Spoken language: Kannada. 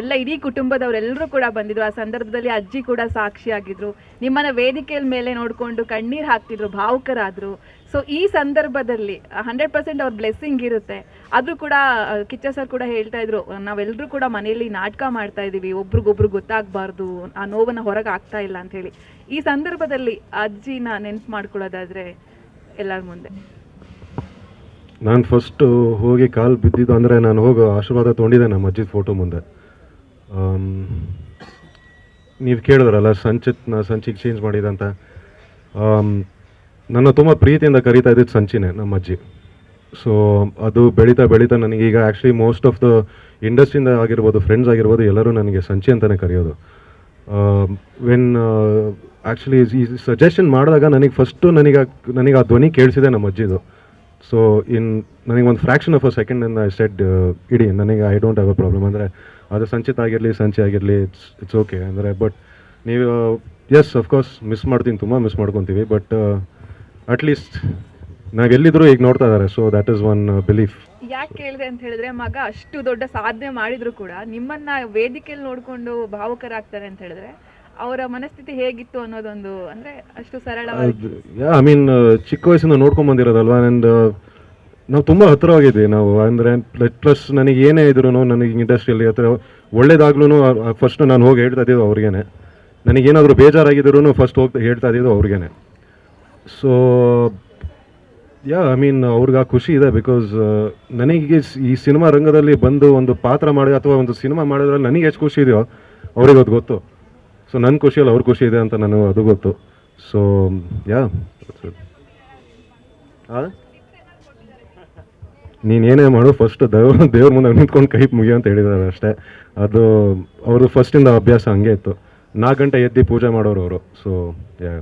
ಎಲ್ಲ ಇಡೀ ಕುಟುಂಬದವರೆಲ್ಲರೂ ಕೂಡ ಬಂದಿದ್ರು. ಆ ಸಂದರ್ಭದಲ್ಲಿ ಅಜ್ಜಿ ಕೂಡ ಸಾಕ್ಷಿಯಾಗಿದ್ರು. ನಿಮ್ಮನ್ನ ವೇದಿಕೆಯ ಮೇಲೆ ನೋಡಿಕೊಂಡು ಕಣ್ಣೀರು ಹಾಕ್ತಿದ್ರು, ಭಾವುಕರಾದ್ರು. ಸೊ ಈ ಸಂದರ್ಭದಲ್ಲಿ ಹಂಡ್ರೆಡ್ ಪರ್ಸೆಂಟ್ ಅವ್ರ ಬ್ಲೆಸ್ಸಿಂಗ್ ಇರುತ್ತೆ. ಆದರೂ ಕೂಡ ಕಿಚ್ಚ ಸರ್ ಕೂಡ ಹೇಳ್ತಾ ಇದ್ರು ನಾವೆಲ್ಲರೂ ಕೂಡ ಮನೆಯಲ್ಲಿ ನಾಟಕ ಮಾಡ್ತಾ ಇದ್ದೀವಿ ಒಬ್ರಿಗೊಬ್ರು ಗೊತ್ತಾಗಬಾರ್ದು, ಆ ನೋವನ್ನು ಹೊರಗೆ ಆಗ್ತಾ ಇಲ್ಲ ಅಂತ ಹೇಳಿ. ಈ ಸಂದರ್ಭದಲ್ಲಿ ಅಜ್ಜಿನ ನೆನ್ಪು ಮಾಡ್ಕೊಳ್ಳೋದಾದ್ರೆ ಎಲ್ಲರ ಮುಂದೆ. ನಾನು ಫಸ್ಟು ಹೋಗಿ ಕಾಲು ಬಿದ್ದಿದ್ದು ಅಂದರೆ ನಾನು ಹೋಗೋ ಆಶೀರ್ವಾದ ತೊಗೊಂಡಿದ್ದೆ ನಮ್ಮ ಅಜ್ಜಿದ ಫೋಟೋ ಮುಂದೆ. ನೀವು ಕೇಳಿದ್ರಲ್ಲ ಸಂಚಿತ್ನ, ಸಂಚಿಗೆ ಚೇಂಜ್ ಮಾಡಿದಂತ ನನ್ನ ತುಂಬ ಪ್ರೀತಿಯಿಂದ ಕರಿತಾ ಇದ್ದಿದ್ದು ಸಂಚಿನೇ, ನಮ್ಮ ಅಜ್ಜಿ. ಸೊ ಅದು ಬೆಳೀತಾ ಬೆಳೀತಾ ನನಗೆ ಈಗ ಆ್ಯಕ್ಚುಲಿ ಮೋಸ್ಟ್ ಆಫ್ ದ ಇಂಡಸ್ಟ್ರಿಯಿಂದ ಆಗಿರ್ಬೋದು ಫ್ರೆಂಡ್ಸ್ ಆಗಿರ್ಬೋದು, ಎಲ್ಲರೂ ನನಗೆ ಸಂಚಿ ಅಂತಲೇ ಕರೆಯೋದು. ವೆನ್ ಆ್ಯಕ್ಚುಲಿ ಈ ಸಜೆಷನ್ ಮಾಡಿದಾಗ ನನಗೆ ಫಸ್ಟು ನನಗೆ ನನಗೆ ಆ ಧ್ವನಿ ಕೇಳಿಸಿದೆ ನಮ್ಮ ಅಜ್ಜಿದು. ಸೊ ಇನ್ ನನಗೆ ಒಂದು fraction of a second I said it, ನನಗೆ I don't have a problem ಅಂದರೆ, ಅದು ಸಂಚಿತ ಆಗಿರಲಿ, ಸಂಚೆ ಆಗಿರಲಿ ಇಟ್ಸ್ ಇಟ್ಸ್ ಓಕೆ ಅಂದರೆ ಬಟ್ ನೀವು ಎಸ್ ಅಫ್ಕೋರ್ಸ್ ಮಿಸ್ ಮಾಡ್ತೀನಿ, ತುಂಬ ಮಿಸ್ ಮಾಡ್ಕೊತೀವಿ ಬಟ್ ಅಟ್ಲೀಸ್ಟ್ ನಾವೆಲ್ಲಿದ್ರು ಈಗ ನೋಡ್ತಾ ಇದ್ದಾರೆ so that is one belief ಯಾಕೆ ಕೇಳಿದೆ ಅಂತ ಹೇಳಿದ್ರೆ, ಮಗ ಅಷ್ಟು ದೊಡ್ಡ ಸಾಧನೆ ಮಾಡಿದ್ರು ಕೂಡ ನಿಮ್ಮನ್ನ ವೇದಿಕೆಯಲ್ಲಿ ನೋಡಿಕೊಂಡು ಭಾವುಕರಾಗ್ತಾರೆ ಅಂತ ಹೇಳಿದ್ರೆ ಅವರ ಮನಸ್ಥಿತಿ ಹೇಗಿತ್ತು ಅನ್ನೋದೊಂದು, ಅಂದ್ರೆ ಅಷ್ಟು ಸರಳವಾಗಿ. ಐ ಮೀನ್ ಚಿಕ್ಕ ವಯಸ್ಸಿಂದ ನೋಡ್ಕೊಂಡ್ ಬಂದಿರೋದಲ್ವಾ? ಅಂಡ್ ನಾವು ತುಂಬ ಹತ್ತಿರವಾಗಿದ್ವಿ ನಾವು. ಅಂದರೆ ಪ್ಲಸ್ ನನಗೆ ಏನೇ ಇದ್ರು ನನಗೆ ಇಂಡಸ್ಟ್ರಿಯಲ್ಲಿ ಹತ್ರ ಒಳ್ಳೇದಾಗ್ಲೂ ಫಸ್ಟ್ ನಾನು ಹೋಗಿ ಹೇಳ್ತಾ ಇದ್ದಿದ್ದು ಅವ್ರಿಗೇನೆ. ನನಗೇನಾದರೂ ಬೇಜಾರಾಗಿದ್ರು ಫಸ್ಟ್ ಹೋಗಿ ಹೇಳ್ತಾ ಇದ್ದಿದ್ದು ಅವ್ರಿಗೇನೆ. ಸೊ ಯಾ ಐ ಮೀನ್ ಅವ್ರಿಗೆ ಆ ಖುಷಿ ಇದೆ ಬಿಕಾಸ್ ನನಗೆ ಸ್- ಈ ಸಿನಿಮಾ ರಂಗದಲ್ಲಿ ಬಂದು ಒಂದು ಪಾತ್ರ ಮಾಡಿ ಅಥವಾ ಒಂದು ಸಿನಿಮಾ ಮಾಡೋದ್ರಲ್ಲಿ ನನಗೆ ಎಷ್ಟು ಖುಷಿ ಇದೆಯೋ ಅವ್ರಿಗೆ ಅದು ಗೊತ್ತು. ಸೊ ನನ್ನ ಖುಷಿಯಲ್ಲಿ ಅವ್ರ ಖುಷಿ ಇದೆ ಅಂತ ನನಗೆ ಅದು ಗೊತ್ತು. ಸೊ ಯಾ ನೀನು ಏನೇ ಮಾಡು ಫಸ್ಟ್ ದೇವ್ರ ದೇವ್ರ ಮುಂದೆ ನಿಂತ್ಕೊಂಡು ಕೈ ಮುಗಿಯ ಅಂತ ಹೇಳಿದ್ದಾರೆ ಅಷ್ಟೇ. ಅದು, ಅವರು ಫಸ್ಟಿಂದ ಅಭ್ಯಾಸ ಹಂಗೆ ಇತ್ತು. ನಾಲ್ಕು ಗಂಟೆ ಎದ್ದು ಪೂಜೆ ಮಾಡೋರು ಅವರು. So yeah